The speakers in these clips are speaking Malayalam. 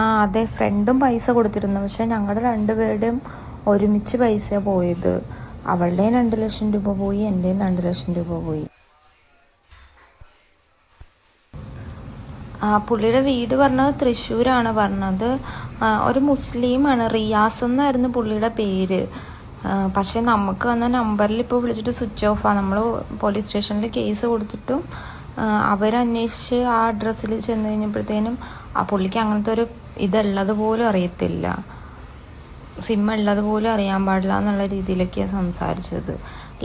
ആ അതെ ഫ്രണ്ടും പൈസ കൊടുത്തിരുന്നു. പക്ഷെ ഞങ്ങളുടെ രണ്ടുപേരുടെയും ഒരുമിച്ച് പൈസ പോയത്. അവളുടെയും രണ്ട് ലക്ഷം രൂപ പോയി എന്റെയും രണ്ട് ലക്ഷം രൂപ പോയി. ആ പുള്ളിയുടെ വീട് പറഞ്ഞത് തൃശ്ശൂരാണ് പറഞ്ഞത്. ഒരു മുസ്ലിമാണ് റിയാസ് എന്നായിരുന്നു പുള്ളിയുടെ പേര്. പക്ഷേ നമുക്ക് വന്ന നമ്പറിൽ ഇപ്പോൾ വിളിച്ചിട്ട് സ്വിച്ച് ഓഫാണ് നമ്മൾ പോലീസ് സ്റ്റേഷനിൽ കേസ് കൊടുത്തിട്ടും അവരന്വേഷിച്ച് ആ അഡ്രസ്സിൽ ചെന്ന് കഴിഞ്ഞപ്പോഴത്തേനും ആ പുള്ളിക്ക് അങ്ങനത്തെ ഒരു ഇതുള്ളത് പോലും അറിയത്തില്ല. സിം ഉള്ളത് പോലും അറിയാൻ പാടില്ല എന്നുള്ള രീതിയിലൊക്കെയാണ് സംസാരിച്ചത്.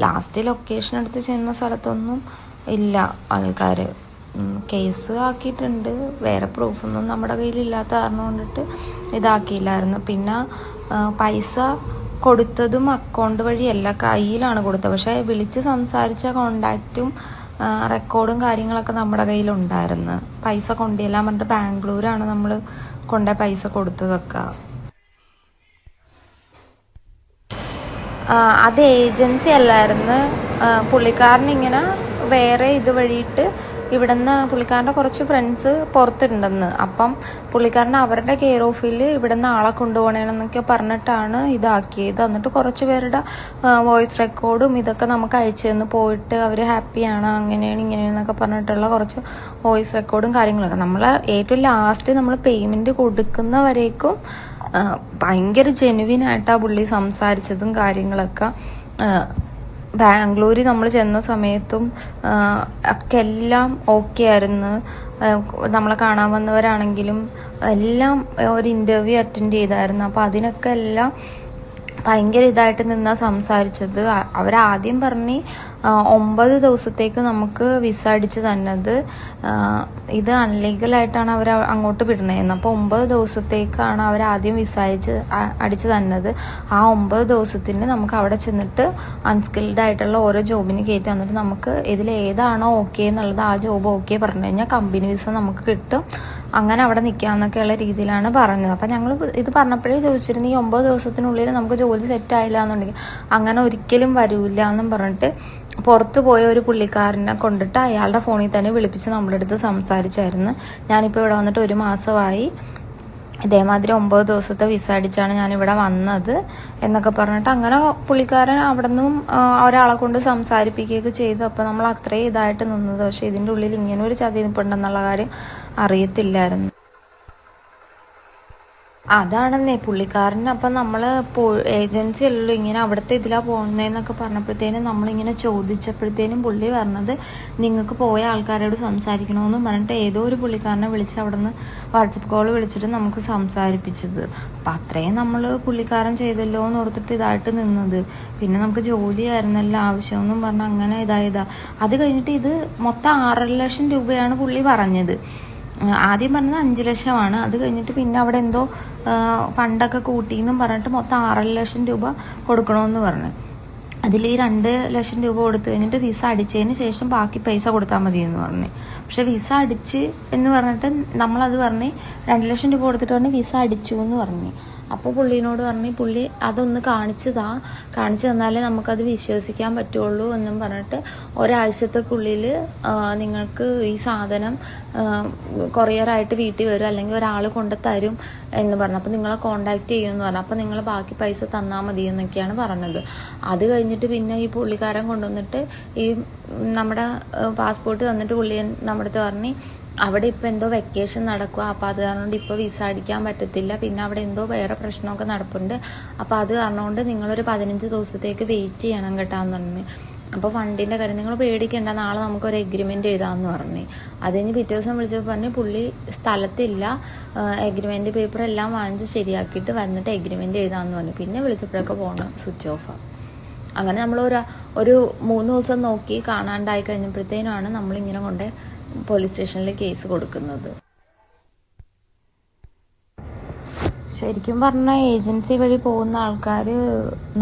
ലാസ്റ്റ് ലൊക്കേഷൻ എടുത്ത് ചെന്ന സ്ഥലത്തൊന്നും ഇല്ല ആൾക്കാർ കേസ് ആക്കിയിട്ടുണ്ട്. വേറെ പ്രൂഫൊന്നും നമ്മുടെ കയ്യിലില്ലാത്ത കാരണം കൊണ്ടിട്ട് ഇതാക്കിയില്ലായിരുന്നു. പിന്നെ പൈസ കൊടുത്തതും അക്കൗണ്ട് വഴിയല്ല കയ്യിലാണ് കൊടുത്തത്. പക്ഷേ വിളിച്ച് സംസാരിച്ച കോണ്ടാക്റ്റും റെക്കോർഡും കാര്യങ്ങളൊക്കെ നമ്മുടെ കയ്യിലുണ്ടായിരുന്നു. പൈസ കൊണ്ടുചെല്ലാൻ പറഞ്ഞിട്ട് ബാംഗ്ലൂരാണ് നമ്മൾ കൊണ്ട പൈസ കൊടുത്തു വെക്കുക അത് ഏജൻസി അല്ലായിരുന്നു. പുള്ളിക്കാരനിങ്ങനെ വേറെ ഇത് വഴിയിട്ട് ഇവിടുന്ന് പുള്ളിക്കാരന്റെ കുറച്ച് ഫ്രണ്ട്സ് പുറത്തിട്ടുണ്ടെന്ന് അപ്പം പുള്ളിക്കാരൻ അവരുടെ കെയർ ഓഫിൽ ഇവിടുന്ന് ആളെ കൊണ്ടുപോകണമെന്നൊക്കെ പറഞ്ഞിട്ടാണ് ഇതാക്കിയത്. എന്നിട്ട് കുറച്ച് പേരുടെ വോയിസ് റെക്കോർഡും ഇതൊക്കെ നമുക്ക് അയച്ചു തന്നു പോയിട്ട് അവർ ഹാപ്പിയാണ് അങ്ങനെയാണ് ഇങ്ങനെയാണെന്നൊക്കെ പറഞ്ഞിട്ടുള്ള കുറച്ച് വോയിസ് റെക്കോർഡും കാര്യങ്ങളൊക്കെ. നമ്മൾ ഏറ്റവും ലാസ്റ്റ് നമ്മൾ പേയ്മെന്റ് കൊടുക്കുന്നവരേക്കും ഭയങ്കര ജെനുവിനായിട്ടാണ് പുള്ളി സംസാരിച്ചതും കാര്യങ്ങളൊക്കെ ആ, ബാംഗ്ലൂരിൽ നമ്മൾ ചെന്ന സമയത്തും ഒക്കെ എല്ലാം ഓക്കെ ആയിരുന്നു. നമ്മളെ കാണാൻ വന്നവരാണെങ്കിലും എല്ലാം ഒരു ഇന്റർവ്യൂ അറ്റൻഡ് ചെയ്തായിരുന്നു. അപ്പോൾ അതിനൊക്കെ എല്ലാം ഭയങ്കര ഇതായിട്ട് നിന്നാ സംസാരിച്ചത്. അവരാദ്യം പറഞ്ഞ് ഒമ്പത് ദിവസത്തേക്ക് നമുക്ക് വിസ അടിച്ച് തന്നത് ഇത് അൺലീഗലായിട്ടാണ് അവർ അങ്ങോട്ട് വിടണേന്ന് അപ്പോൾ ഒമ്പത് ദിവസത്തേക്കാണ് അവർ ആദ്യം വിസ അയച്ച് അടിച്ച് തന്നത്. ആ ഒമ്പത് ദിവസത്തിന് നമുക്ക് അവിടെ ചെന്നിട്ട് അൺസ്കിൽഡ് ആയിട്ടുള്ള ഓരോ ജോബിന് കയറ്റി വന്നിട്ട് നമുക്ക് ഇതിൽ ഏതാണോ ഓക്കെ എന്നുള്ളത് ആ ജോബ് ഓക്കെ പറഞ്ഞു കഴിഞ്ഞാൽ കമ്പനി വിസ നമുക്ക് കിട്ടും. അങ്ങനെ അവിടെ നിൽക്കാമെന്നൊക്കെയുള്ള രീതിയിലാണ് പറഞ്ഞത്. അപ്പം ഞങ്ങൾ ഇത് പറഞ്ഞപ്പോഴേ ചോദിച്ചിരുന്നു ഈ ഒമ്പത് ദിവസത്തിനുള്ളിൽ നമുക്ക് ജോലി സെറ്റ് ആയില്ല എന്നുണ്ടെങ്കിൽ. അങ്ങനെ ഒരിക്കലും വരൂല്ല എന്നും പറഞ്ഞിട്ട് പുറത്ത് പോയ ഒരു പുള്ളിക്കാരനെ കൊണ്ടിട്ട് അയാളുടെ ഫോണിൽ തന്നെ വിളിപ്പിച്ച് നമ്മളെടുത്ത് സംസാരിച്ചായിരുന്നു. ഞാനിപ്പോൾ ഇവിടെ വന്നിട്ട് ഒരു മാസമായി ഇതേമാതിരി ഒമ്പത് ദിവസത്തെ വിസ അടിച്ചാണ് ഞാൻ ഇവിടെ വന്നത് എന്നൊക്കെ പറഞ്ഞിട്ട് അങ്ങനെ പുള്ളിക്കാരൻ അവിടെ നിന്നും ഒരാളെ കൊണ്ട് സംസാരിപ്പിക്കുകയൊക്കെ ചെയ്തു. അപ്പോൾ നമ്മൾ അത്രയും ഇതായിട്ട് നിന്നത്. പക്ഷേ ഇതിന്റെ ഉള്ളിൽ ഇങ്ങനെ ഒരു ചതി കാര്യം അറിയത്തില്ലായിരുന്നു. അതാണെന്നേ പുള്ളിക്കാരൻ അപ്പം നമ്മൾ ഏജൻസി അല്ലല്ലോ ഇങ്ങനെ അവിടുത്തെ ഇതിലാ പോകുന്നതെന്നൊക്കെ പറഞ്ഞപ്പോഴത്തേനും നമ്മളിങ്ങനെ ചോദിച്ചപ്പോഴത്തേനും പുള്ളി പറഞ്ഞത് നിങ്ങൾക്ക് പോയ ആൾക്കാരോട് സംസാരിക്കണമെന്നും പറഞ്ഞിട്ട് ഏതോ ഒരു പുള്ളിക്കാരനെ വിളിച്ച് അവിടെ നിന്ന് വാട്സപ്പ് കോൾ വിളിച്ചിട്ട് നമുക്ക് സംസാരിപ്പിച്ചത്. അപ്പം അത്രയും നമ്മൾ പുള്ളിക്കാരൻ ചെയ്തല്ലോ എന്ന് ഓർത്തിട്ട് ഇതായിട്ട് നിന്നത്. പിന്നെ നമുക്ക് ജോലിയായിരുന്നല്ലോ ആവശ്യമെന്നും പറഞ്ഞ് അങ്ങനെ ഇതായതാ. അത് കഴിഞ്ഞിട്ട് ഇത് മൊത്തം ആറര ലക്ഷം രൂപയാണ് പുള്ളി പറഞ്ഞത്. ആദ്യം പറഞ്ഞത് അഞ്ച് ലക്ഷമാണ്. അത് കഴിഞ്ഞിട്ട് പിന്നെ അവിടെ എന്തോ ഫണ്ടൊക്കെ കൂട്ടിയെന്നും പറഞ്ഞിട്ട് മൊത്തം ആറര ലക്ഷം രൂപ കൊടുക്കണമെന്ന് പറഞ്ഞു. അതിൽ ഈ രണ്ട് ലക്ഷം രൂപ കൊടുത്തു കഴിഞ്ഞിട്ട് വിസ അടിച്ചതിന് ശേഷം ബാക്കി പൈസ കൊടുത്താൽ മതി എന്ന് പറഞ്ഞു. പക്ഷെ വിസ അടിച്ച് എന്ന് പറഞ്ഞിട്ട് നമ്മളത് പറഞ്ഞ് രണ്ട് ലക്ഷം രൂപ കൊടുത്തിട്ട് പറഞ്ഞ് വിസ അടിച്ചു എന്ന് പറഞ്ഞു. അപ്പോൾ പുള്ളീനോട് പറഞ്ഞ് പുള്ളി അതൊന്ന് കാണിച്ചു താ കാണിച്ചു തന്നാലേ നമുക്കത് വിശ്വസിക്കാൻ പറ്റുള്ളൂ എന്നും പറഞ്ഞിട്ട് ഒരാഴ്ചത്തേക്കുള്ളിൽ നിങ്ങൾക്ക് ഈ സാധനം കൊറിയറായിട്ട് വീട്ടിൽ വരും അല്ലെങ്കിൽ ഒരാൾ കൊണ്ട് തരും എന്ന് പറഞ്ഞു. അപ്പോൾ നിങ്ങളെ കോണ്ടാക്ട് ചെയ്യുമെന്ന് പറഞ്ഞു. അപ്പോൾ നിങ്ങൾ ബാക്കി പൈസ തന്നാൽ മതി എന്നൊക്കെയാണ് പറഞ്ഞത്. അത് കഴിഞ്ഞിട്ട് പിന്നെ ഈ പുള്ളിക്കാരൻ കൊണ്ടുവന്നിട്ട് ഈ നമ്മുടെ പാസ്പോർട്ട് തന്നിട്ട് പുള്ളി നമ്മുടെ അടുത്ത് പറഞ്ഞ് അവിടെ ഇപ്പോൾ എന്തോ വെക്കേഷൻ നടക്കുക അപ്പോൾ അത് കാരണം കൊണ്ട് ഇപ്പോൾ വിസ അടിക്കാൻ പറ്റത്തില്ല. പിന്നെ അവിടെ എന്തോ വേറെ പ്രശ്നമൊക്കെ നടപ്പുണ്ട്. അപ്പോൾ അത് കാരണം കൊണ്ട് നിങ്ങളൊരു പതിനഞ്ച് ദിവസത്തേക്ക് വെയിറ്റ് ചെയ്യണം കേട്ടാന്ന് പറഞ്ഞു. അപ്പോൾ ഫണ്ടിന്റെ കാര്യം നിങ്ങൾ പേടിക്കേണ്ട. നാളെ നമുക്കൊരു എഗ്രിമെന്റ് എഴുതാമെന്ന് പറഞ്ഞു. അത് കഴിഞ്ഞ് പിറ്റേ ദിവസം വിളിച്ചപ്പോൾ പറഞ്ഞു പുള്ളി സ്ഥലത്തില്ല. എഗ്രിമെന്റ് പേപ്പർ എല്ലാം വാങ്ങിച്ച് ശരിയാക്കിയിട്ട് വന്നിട്ട് എഗ്രിമെന്റ് എഴുതാമെന്ന് പറഞ്ഞു. പിന്നെ വിളിച്ചപ്പോഴൊക്കെ പോകണം സ്വിച്ച് ഓഫാണ് അങ്ങനെ നമ്മൾ ഒരു ഒരു മൂന്ന് ദിവസം നോക്കി കാണാണ്ടായി കഴിഞ്ഞപ്പോഴത്തേനാണ് നമ്മളിങ്ങനെ കൊണ്ട് പോലീസ് സ്റ്റേഷനിൽ കേസ് കൊടുക്കുന്നത്. ശരിക്കും പറഞ്ഞാൽ ഏജൻസി വഴി പോകുന്ന ആൾക്കാർ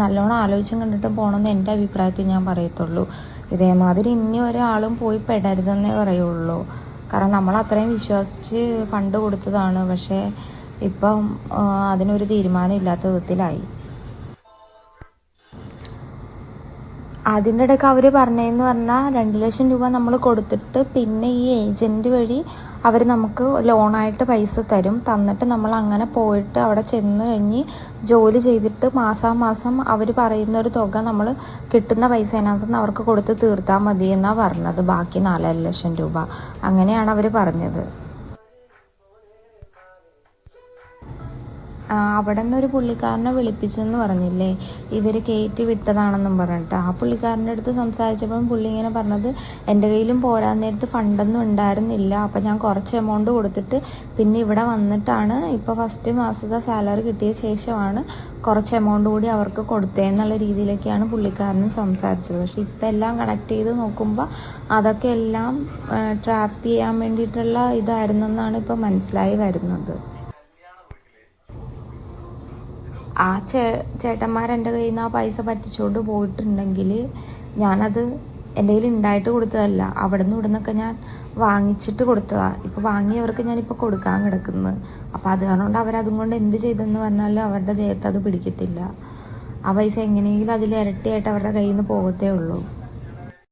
നല്ലോണം ആലോചിച്ചും കണ്ടിട്ട് പോകണമെന്ന് എന്റെ അഭിപ്രായത്തിൽ ഞാൻ പറയത്തുള്ളൂ. ഇതേമാതിരി ഇനി ഒരാളും പോയി പെടരുതെന്നേ പറയുള്ളൂ. കാരണം നമ്മൾ അത്രയും വിശ്വസിച്ച് ഫണ്ട് കൊടുത്തതാണ്. പക്ഷേ ഇപ്പം അതിനൊരു തീരുമാനം ഇല്ലാത്ത വിധത്തിലായി. അതിന്റെ ഇടയ്ക്ക് അവർ പറഞ്ഞതെന്ന് പറഞ്ഞാൽ രണ്ട് ലക്ഷം രൂപ നമ്മൾ കൊടുത്തിട്ട് പിന്നെ ഈ ഏജന്റ് വഴി അവർ നമുക്ക് ലോണായിട്ട് പൈസ തരും. തന്നിട്ട് നമ്മൾ അങ്ങനെ പോയിട്ട് അവിടെ ചെന്ന് കഴിഞ്ഞ് ജോലി ചെയ്തിട്ട് മാസാമാസം അവർ പറയുന്ന ഒരു തുക നമ്മൾ കിട്ടുന്ന പൈസ അതിനകത്ത് നിന്ന് അവർക്ക് കൊടുത്ത് തീർത്താൽ മതി എന്നാണ് പറഞ്ഞത്. ബാക്കി നാലര ലക്ഷം രൂപ. അങ്ങനെയാണ് അവർ പറഞ്ഞത്. അവിടെ നിന്ന് ഒരു പുള്ളിക്കാരനെ വിളിപ്പിച്ചെന്ന് പറഞ്ഞില്ലേ? ഇവർ കയറ്റി വിട്ടതാണെന്നും പറഞ്ഞിട്ട്. ആ പുള്ളിക്കാരന്റെ അടുത്ത് സംസാരിച്ചപ്പോഴും പുള്ളി ഇങ്ങനെ പറഞ്ഞത് എന്റെ കയ്യിലും പോരാൻ നേരത്ത് ഫണ്ടൊന്നും ഉണ്ടായിരുന്നില്ല. അപ്പം ഞാൻ കുറച്ച് എമൗണ്ട് കൊടുത്തിട്ട് പിന്നെ ഇവിടെ വന്നിട്ടാണ് ഇപ്പോൾ ഫസ്റ്റ് മാസത്തെ സാലറി കിട്ടിയ ശേഷമാണ് കുറച്ച് എമൗണ്ട് കൂടി അവർക്ക് കൊടുത്തേന്നുള്ള രീതിയിലൊക്കെയാണ് പുള്ളിക്കാരനും സംസാരിച്ചത്. പക്ഷെ ഇപ്പം എല്ലാം കണക്ട് ചെയ്ത് നോക്കുമ്പോൾ അതൊക്കെ എല്ലാം ട്രാപ്പ് ചെയ്യാൻ വേണ്ടിയിട്ടുള്ള ഇതായിരുന്നെന്നാണ് ഇപ്പോൾ മനസ്സിലായി വരുന്നത്. ആ ചേ ചേട്ടന്മാർ എന്റെ കയ്യിൽ നിന്ന് ആ പൈസ പറ്റിച്ചുകൊണ്ട് പോയിട്ടുണ്ടെങ്കിൽ ഞാനത് എന്റെ കയ്യിൽ ഉണ്ടായിട്ട് കൊടുത്തതല്ല. അവിടെ നിന്ന് ഇവിടെ നിന്നൊക്കെ ഞാൻ വാങ്ങിച്ചിട്ട് കൊടുത്തതാണ് ഇപ്പോൾ വാങ്ങിയവർക്ക് ഞാനിപ്പോൾ കൊടുക്കാൻ കിടക്കുന്നത് അപ്പോൾ അത് കാരണം അവരതും കൊണ്ട് എന്ത് ചെയ്തെന്ന് പറഞ്ഞാൽ അവരുടെ ദേഹത്ത് അത് പിടിക്കത്തില്ല. ആ പൈസ എങ്ങനെയെങ്കിലും അതിൽ ഇരട്ടിയായിട്ട് അവരുടെ കയ്യിൽ നിന്ന് പോകത്തേ ഉള്ളൂ.